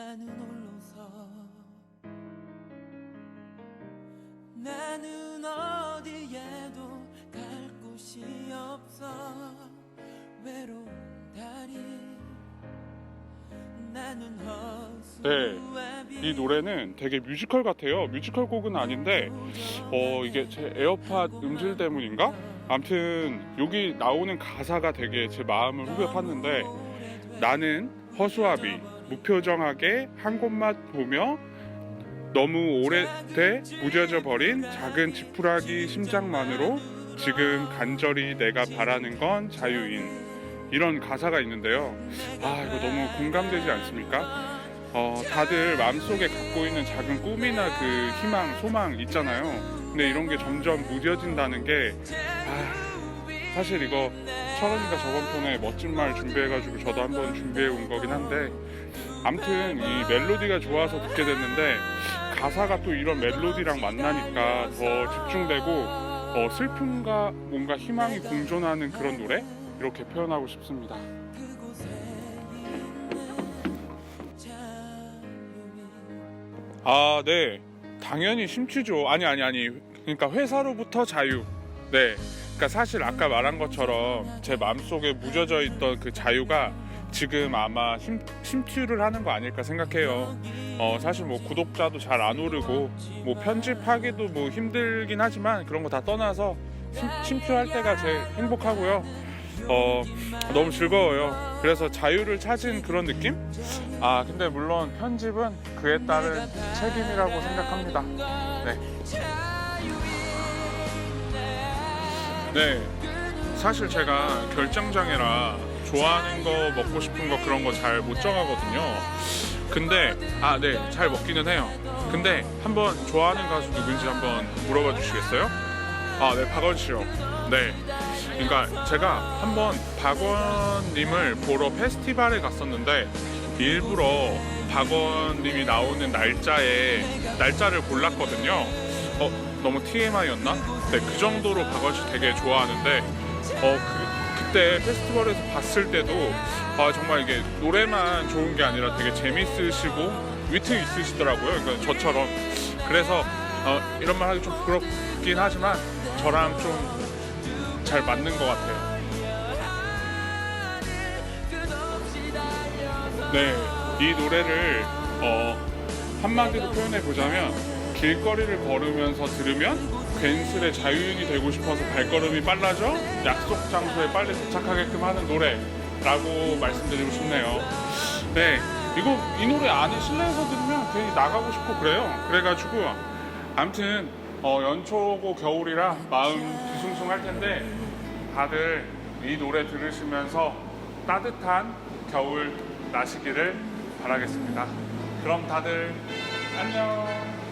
나는 홀로서 나는 어디에도 갈 곳이 없어 외로운 다리 나는 허수아비 네, 이 노래는 되게 뮤지컬 같아요. 뮤지컬 곡은 아닌데 어 이게 제 에어팟 음질 때문인가? 아무튼 여기 나오는 가사가 되게 제 마음을 후벼 팠는데 나는 허수아비 무표정하게 한 곳만 보며 너무 오래돼 무뎌져 버린 작은 지푸라기 심장만으로 지금 간절히 내가 바라는 건 자유인 이런 가사가 있는데요. 아 이거 너무 공감되지 않습니까? 어 다들 마음속에 갖고 있는 작은 꿈이나 그 희망, 소망 있잖아요. 근데 이런 게 점점 무뎌진다는 게 아, 사실 이거 철원이가 저번 편에 멋진 말 준비해가지고 저도 한번 준비해 온 거긴 한데 아무튼 이 멜로디가 좋아서 듣게 됐는데 가사가 또 이런 멜로디랑 만나니까 더 집중되고 어, 슬픔과 뭔가 희망이 공존하는 그런 노래 이렇게 표현하고 싶습니다. 아, 네. 당연히 심취죠. 아니, 아니, 아니. 그러니까 회사로부터 자유. 네. 그러니까 사실 아까 말한 것처럼 제 마음속에 묻어져 있던 그 자유가 지금 아마 심, 심취를 하는 거 아닐까 생각해요. 어, 사실 뭐 구독자도 잘 안 오르고 뭐 편집하기도 뭐 힘들긴 하지만 그런 거 다 떠나서 심, 심취할 때가 제일 행복하고요. 어, 너무 즐거워요. 그래서 자유를 찾은 그런 느낌? 아, 근데 물론 편집은 그에 따른 책임이라고 생각합니다. 네. 네. 사실 제가 결정장애라 좋아하는 거 먹고 싶은 거 그런 거 잘 못 정하거든요. 근데 아, 네. 잘 먹기는 해요. 근데 한번 좋아하는 가수 누군지 한번 물어봐 주시겠어요? 아, 네. 박원 씨요. 네. 그러니까 제가 한번 박원님을 보러 페스티벌에 갔었는데 일부러 박원님이 나오는 날짜에 날짜를 골랐거든요. 어 너무 TMI였나? 네, 그 정도로 박원 씨 되게 좋아하는데 어 그, 그때 페스티벌에서 봤을 때도 아 정말 이게 노래만 좋은 게 아니라 되게 재밌으시고 위트 있으시더라고요. 그러니까 저처럼 그래서 어, 이런 말 하기 좀 부끄럽긴 하지만 저랑 좀 잘 맞는 것 같아요. 네, 이 노래를 어, 한마디로 표현해 보자면 길거리를 걸으면서 들으면 괜스레 자유인이 되고 싶어서 발걸음이 빨라져 약속 장소에 빨리 도착하게끔 하는 노래라고 말씀드리고 싶네요. 네, 이거 이 노래 안에 실내에서 들으면 괜히 나가고 싶고 그래요. 그래가지고 아무튼 어, 연초고 겨울이라 마음 뒤숭숭할 텐데 다들 이 노래 들으시면서 따뜻한 겨울 나시기를 바라겠습니다. 그럼 다들 안녕.